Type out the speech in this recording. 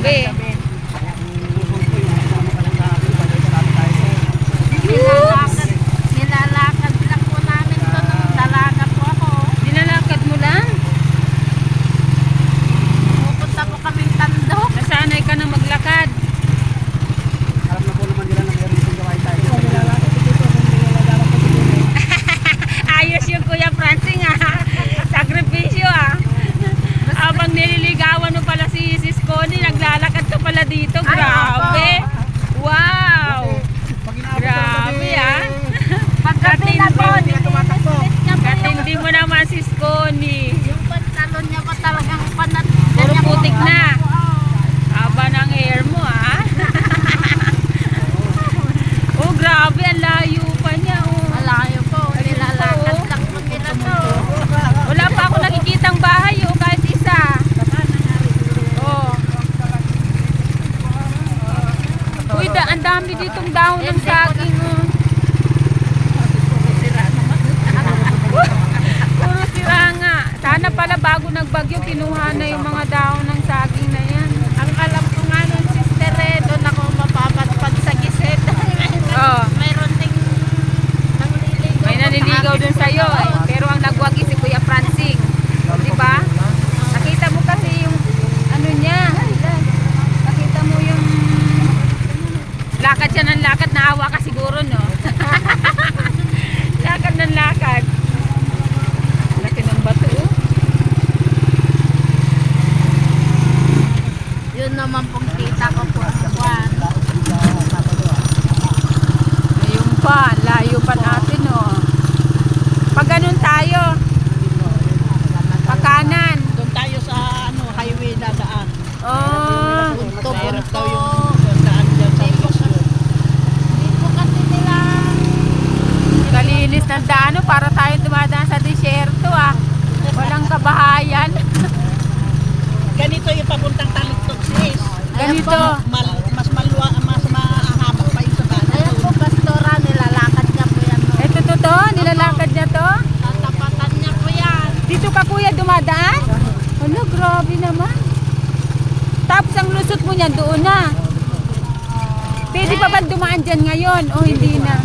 Okay. da, ang dami ditong dahon ng saging. Oh. Puro sira nga. Sana pala bago nagbagyo, kinuha na yung mga dahon ng saging na yan. Ang alam ko nga nun, Sister Red, doon ako mapapatpad sa giset. oh. Mayroon ding nangliligaw. May naniligaw dun sa'yo. Eh. Pero ang nagwag kabahayan. Ganito yung papuntang taluktok sis. Ganito. Mal, mas malwa, mas mahaba pa yung sa bahay. Ayan po, pastora, nilalakad niya po yan. no. Ito to to, nilalakad niya to. Tatapatan niya po yan. Dito ka kuya dumadaan? Ano, grabe naman. Tapos ang lusot mo niyan doon na. Pwede pa ba dumaan dyan ngayon o hindi na?